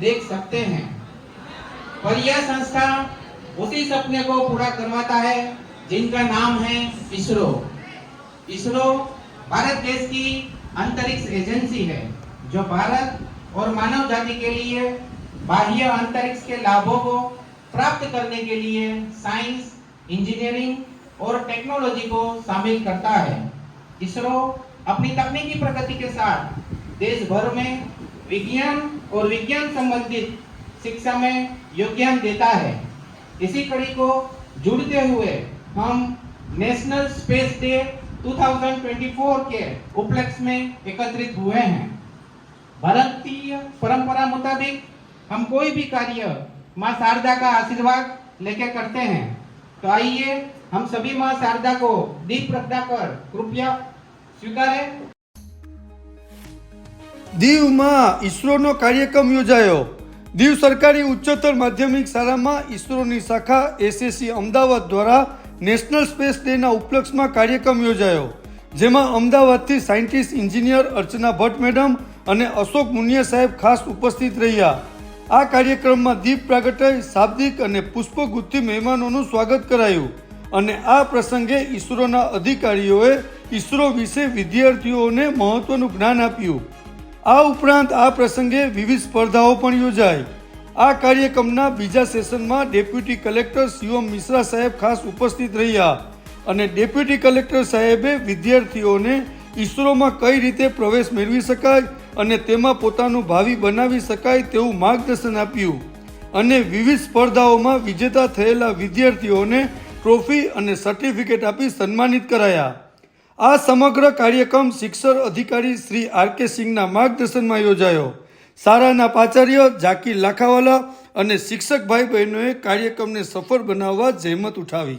देख सकते हैं पर यह संस्था उसी सपने को पूरा करवाता है जिनका नाम है इसरो इसरो भारत देश की अंतरिक्ष एजेंसी है जो भारत और मानव जाति के लिए बाह्य अंतरिक्ष के लाभों को प्राप्त करने के लिए साइंस इंजीनियरिंग और टेक्नोलॉजी को शामिल करता है इसरो अपनी तकनीकी प्रगति के साथ देश भर में विज्ञान और विज्ञान संबंधित शिक्षा में योगदान देता है इसी कड़ी को जुड़ते हुए हम नेशनल स्पेस डे 2024 के उपलक्ष में एकत्रित हुए हैं भारतीय परंपरा मुताबिक हम कोई भी कार्य माँ शारदा का आशीर्वाद लेकर करते हैं तो आइए हम सभी माँ शारदा को दीप प्रदा कर कृपया स्वीकारें દીવમાં ઈસરોનો કાર્યક્રમ યોજાયો દીવ સરકારી ઉચ્ચતર માધ્યમિક શાળામાં ઈસરોની શાખા એસએસસી અમદાવાદ દ્વારા નેશનલ સ્પેસ ડેના ઉપલક્ષમાં કાર્યક્રમ યોજાયો જેમાં અમદાવાદથી scientist engineer Archana Bhatt madam અને અશોક મુનિયા સાહેબ ખાસ ઉપસ્થિત રહ્યા આ કાર્યક્રમમાં દીપ પ્રાગટ્ય શાબ્દિક અને પુષ્પગુત્થી મહેમાનોનું સ્વાગત કરાયું અને આ પ્રસંગે ઈસરોના અધિકારીઓએ ઈસરો વિશે વિદ્યાર્થીઓને મહત્વનું જ્ઞાન આપ્યું આ ઉપરાંત આ પ્રસંગે વિવિધ સ્પર્ધાઓ પણ યોજાય આ કાર્યક્રમના બીજા સેશનમાં ડેપ્યુટી કલેક્ટર શિવમ મિશ્રા સાહેબ ખાસ ઉપસ્થિત રહ્યા અને ડેપ્યુટી કલેક્ટર સાહેબે વિદ્યાર્થીઓને ઇસરોમાં કઈ રીતે પ્રવેશ મેળવી શકાય અને તેમાં પોતાનું ભાવિ બનાવી શકાય તેવું માર્ગદર્શન આપ્યું અને વિવિધ સ્પર્ધાઓમાં વિજેતા થયેલા વિદ્યાર્થીઓને ટ્રોફી અને સર્ટિફિકેટ આપી સન્માનિત કરાયા આ સમગ્ર કાર્યક્રમ શિક્ષણ અધિકારી શ્રી આર કે સિંહના માર્ગદર્શનમાં યોજાયો શાળાના પાચાર્ય ઝાકીર લાખાવાલા અને શિક્ષક ભાઈ બહેનોએ કાર્યક્રમને સફળ બનાવવા જહેમત ઉઠાવી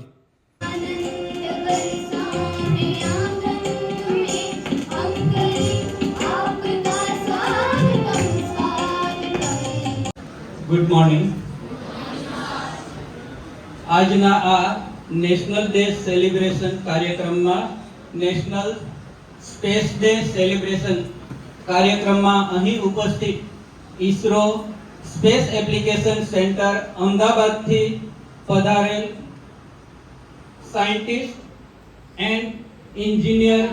ગુડ મોર્નિંગ આજના આ નેશનલ ડે સેલિબ્રેશન કાર્યક્રમમાં નેશનલ સ્પેસ ડે સેલિબ્રેશન કાર્યક્રમમાં અહીં ઉપસ્થિત ઇસરો સ્પેસ એપ્લિકેશન સેન્ટર અમદાવાદથી પધારેલ scientist and engineer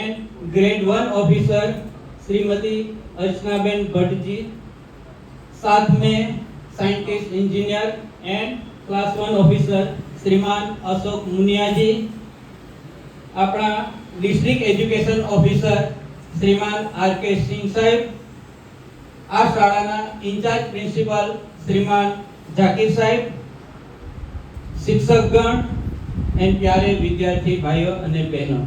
and grade one officer Shrimati Archanaben Bhatt ji साथ में scientist engineer and class one officer Shriman Ashok Muniya ji આપણા district education officer Shriman R K Singh સાહેબ આ શાળાના ઇન્ચાર્જ પ્રિન્સિપાલ શ્રીમાન ઝાકીર સાહેબ શિક્ષકગણ એમ ત્યારે વિદ્યાર્થી ભાઈઓ અને બહેનો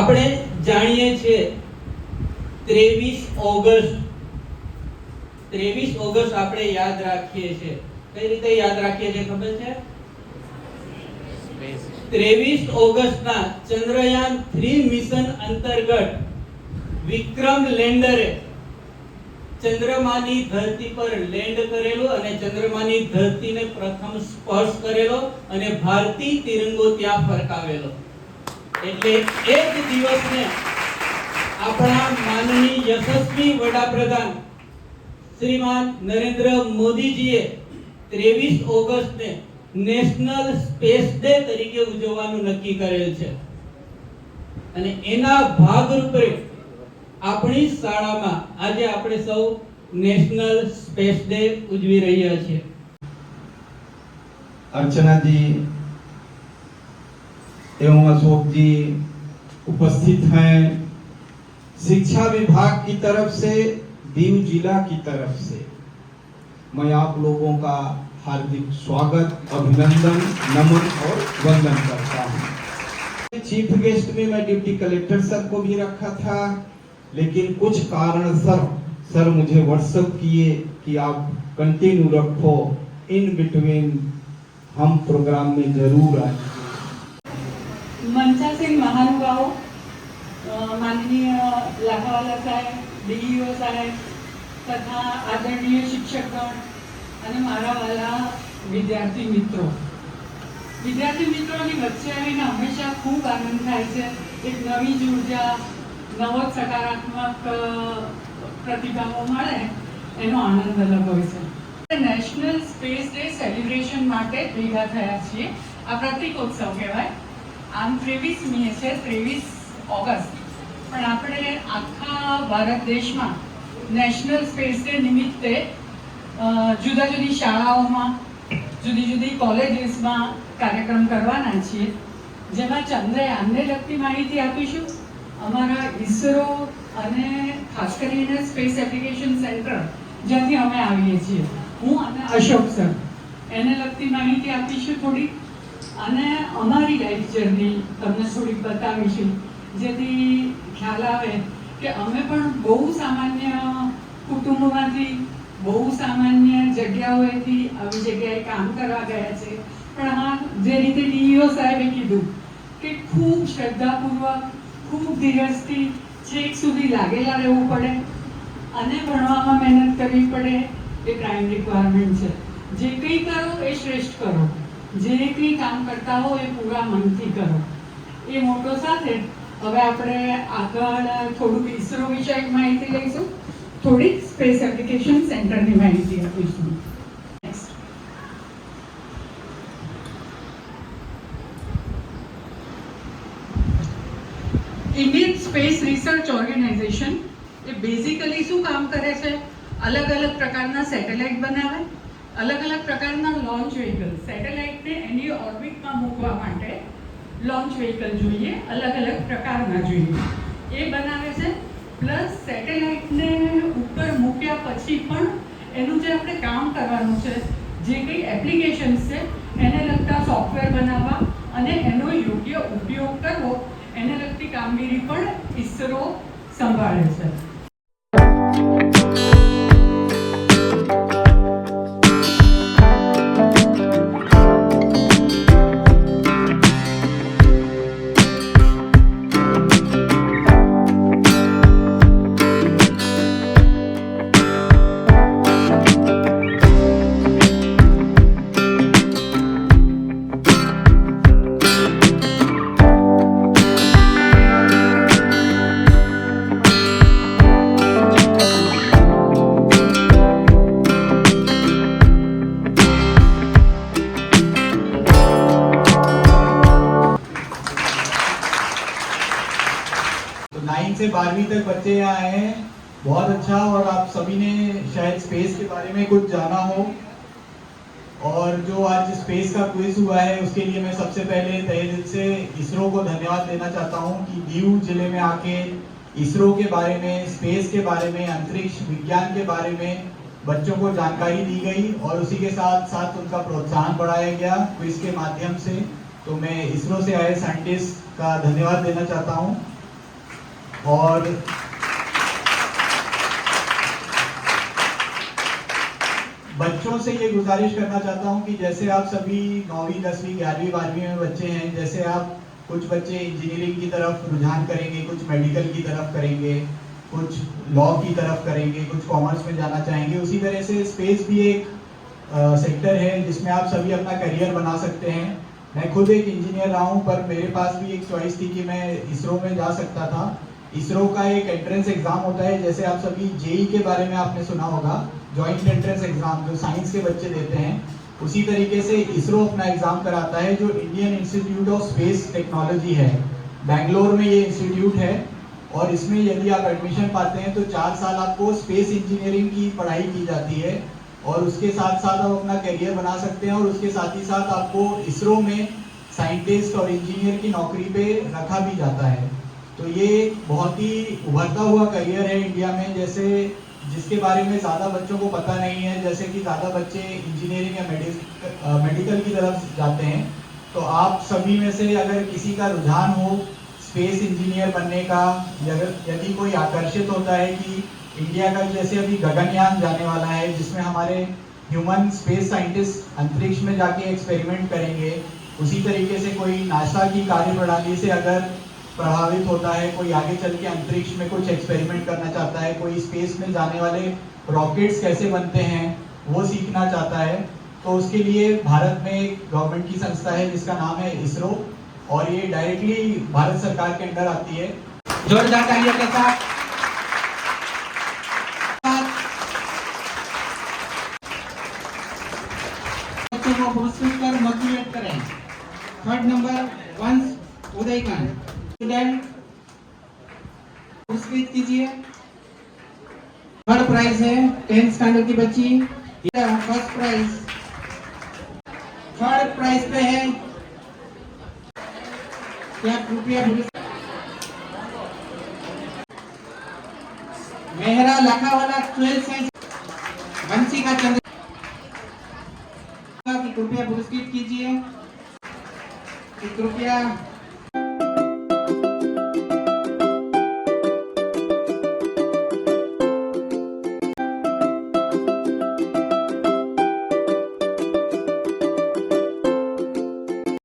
આપણે જાણીએ છીએ ત્રેવીસ ઓગસ્ટ ત્રેવીસ ઓગસ્ટ આપણે યાદ રાખીએ છીએ કઈ રીતે યાદ રાખીએ છીએ ખબર છે ત્રેવીસ ઓગસ્ટના ચંદ્રયાન થ્રી મિશન અંતર્ગત વિક્રમ લેન્ડરે ચંદ્રમાની ધરતી પર લેન્ડ કરેલો અને ચંદ્રમાની ધરતીને પ્રથમ સ્પર્શ કરેલો અને ભારતીય તિરંગો ત્યાં ફરકાવેલો એટલે એક દિવસને આપણા માનનીય યશસ્વી વડાપ્રધાન શ્રીમાન નરેન્દ્ર મોદીજીએ ત્રેવીસ ઓગસ્ટને નેશનલ સ્પેસ ડે તરીકે ઉજવવાનું નક્કી કરેલ છે અને એના ભાગરૂપે આપણી શાળામાં આજે આપણે સૌ નેશનલ સ્પેસ ડે ઉજવી રહ્યા છીએ अर्चनाजी एवं अशोक जी उपस्थित हैं शिक्षा विभाग की तरफ से दीव जिला की तरफ से मैं आप लोगों का हार्दिक स्वागत अभिनंदन नमन और वंदन करता हूँ चीफ गेस्ट में मैं डिप्टी कलेक्टर सर को भी रखा था लेकिन कुछ कारण सर सर मुझे व्हाट्सअप किए कि आप कंटिन्यू रखो इन बिटवीन हम प्रोग्राम में जरूर आए मंचा सिंह महानुभाव माननीय लाखावाला साहब डीओ e साहब તથા આદરણીય શિક્ષકગણ અને મારા વાલા વિદ્યાર્થી મિત્રો વિદ્યાર્થી મિત્રોની વચ્ચે આવીને હંમેશા ખૂબ આનંદ થાય છે એક નવી જ ઉર્જા નવો સકારાત્મક પ્રતિભાવો મળે એનો આનંદ અલગ હોય છે નેશનલ સ્પેસ ડે સેલિબ્રેશન માટે ભેગા થયા છીએ આ પ્રતિકોત્સવ કહેવાય આમ ત્રેવીસ મી છે ત્રેવીસ ઓગસ્ટ પણ આપણે આખા ભારત દેશમાં નેશનલ સ્પેસ ડે નિમિત્તે જુદા જુદી શાળાઓમાં જુદી જુદી કોલેજીસમાં કાર્યક્રમ કરવાના છીએ જેમાં ચંદ્રયાનને લગતી માહિતી આપીશું અમારા ઇસરો અને ખાસ કરીને સ્પેસ એપ્લિકેશન સેન્ટર જ્યાંથી અમે આવીએ છીએ હું અને અશોક સર એને લગતી માહિતી આપીશું થોડી અને અમારી લાઈફ જર્ની તમને થોડીક બતાવીશું જેથી ખ્યાલ આવે કે અમે પણ બહુ સામાન્ય કુટુંબમાંથી બહુ સામાન્ય જગ્યાઓએથી આવી જગ્યાએ કામ કરવા ગયા છે પણ હા જે રીતે ડીઈઓ સાહેબે કીધું કે ખૂબ શ્રદ્ધાપૂર્વક ખૂબ ધીરજથી છેક સુધી લાગેલા રહેવું પડે અને ભણવામાં મહેનત કરવી પડે એ પ્રાઇમ રિક્વાયરમેન્ટ છે જે કંઈ કરો એ શ્રેષ્ઠ કરો જે કંઈ કામ કરતા હો એ પૂરા મનથી કરો એ મોટો સાથે હવે આપણે આગળ થોડુંક ઇસરો વિશે માહિતી લઈશું થોડીક સ્પેસ એપ્લિકેશન સેન્ટરની માહિતી આપીશું ઇન્ડિયન સ્પેસ રિસર્ચ ઓર્ગેનાઇઝેશન એ બેઝિકલી શું કામ કરે છે અલગ અલગ પ્રકારના સેટેલાઇટ બનાવે અલગ અલગ પ્રકારના લોન્ચ વ્હીકલ સેટેલાઇટને એની ઓર્બિટમાં મૂકવા માટે લોન્ચ વ્હીકલ જોઈએ અલગ અલગ પ્રકારના જોઈએ એ બનાવે છે પ્લસ સેટેલાઇટને ઉપર મૂક્યા પછી પણ એનું જે આપણે કામ કરવાનું છે જે કંઈ એપ્લિકેશન્સ છે એને લગતા સોફ્ટવેર બનાવવા અને એનો યોગ્ય ઉપયોગ કરવો એને લગતી કામગીરી પણ ઇસરો સંભાળે છે बच्चे यहाँ आए हैं बहुत अच्छा और आप सभी ने शायद स्पेस के बारे में कुछ जाना हो और जो आज स्पेस का क्विज हुआ है उसके लिए मैं सबसे पहले तहे दिल से इसरो को धन्यवाद देना चाहता हूँ कि दीव जिले में आके इसरो के बारे में स्पेस के बारे में अंतरिक्ष विज्ञान के बारे में बच्चों को जानकारी दी गई और उसी के साथ साथ उनका प्रोत्साहन बढ़ाया गया क्विज के माध्यम से तो मैं इसरो से आए साइंटिस्ट का धन्यवाद देना चाहता हूँ और बच्चों से ये गुजारिश करना चाहता हूँ कि जैसे आप सभी नौवीं दसवीं ग्यारहवीं बारहवीं में बच्चे हैं जैसे आप कुछ बच्चे इंजीनियरिंग की तरफ रुझान करेंगे कुछ मेडिकल की तरफ करेंगे कुछ लॉ की तरफ करेंगे कुछ कॉमर्स में जाना चाहेंगे उसी तरह से स्पेस भी एक सेक्टर है जिसमें आप सभी अपना करियर बना सकते हैं मैं खुद एक इंजीनियर रहा हूँ पर मेरे पास भी एक चॉइस थी कि मैं इसरो में जा सकता था इसरो का एक एंट्रेंस एग्ज़ाम होता है जैसे आप सभी जेई के बारे में आपने सुना होगा ज्वाइंट एंट्रेंस एग्ज़ाम जो साइंस के बच्चे देते हैं उसी तरीके से इसरो अपना एग्ज़ाम कराता है जो Indian Institute of Space Technology है बैंगलोर में ये इंस्टीट्यूट है और इसमें यदि आप एडमिशन पाते हैं तो चार साल आपको स्पेस इंजीनियरिंग की पढ़ाई की जाती है और उसके साथ साथ आप अपना करियर बना सकते हैं और उसके साथ ही साथ आपको इसरो में साइंटिस्ट और इंजीनियर की नौकरी पे रखा भी जाता है तो ये बहुत ही उभरता हुआ करियर है इंडिया में जैसे जिसके बारे में ज़्यादा बच्चों को पता नहीं है जैसे कि ज़्यादा बच्चे इंजीनियरिंग या मेडिकल मेडिकल की तरफ जाते हैं तो आप सभी में से अगर किसी का रुझान हो स्पेस इंजीनियर बनने का यदि कोई आकर्षित होता है कि इंडिया का जैसे अभी गगनयान जाने वाला है जिसमें हमारे ह्यूमन स्पेस साइंटिस्ट अंतरिक्ष में जाके एक्सपेरिमेंट करेंगे उसी तरीके से कोई नासा की कार्य प्रणाली से अगर प्रभावित होता है कोई आगे चल के अंतरिक्ष में कुछ एक्सपेरिमेंट करना चाहता है कोई स्पेस में जाने वाले रॉकेट्स कैसे बनते हैं वो सीखना चाहता है तो उसके लिए भारत में एक गवर्नमेंट की संस्था है जिसका नाम है इसरो और ये डायरेक्टली भारत सरकार के अंदर आती है जोरदार के साथ पुरस्कृत कीजिए थर्ड प्राइज है टेंथ स्टैंडर्ड की बच्ची फर्स्ट प्राइज थर्ड प्राइज पे है क्या कृपया मेहरा लखा वाला ट्वेल्थ साइंस बंसी का चंद्र कृपया पुरस्कृत कीजिए कृपया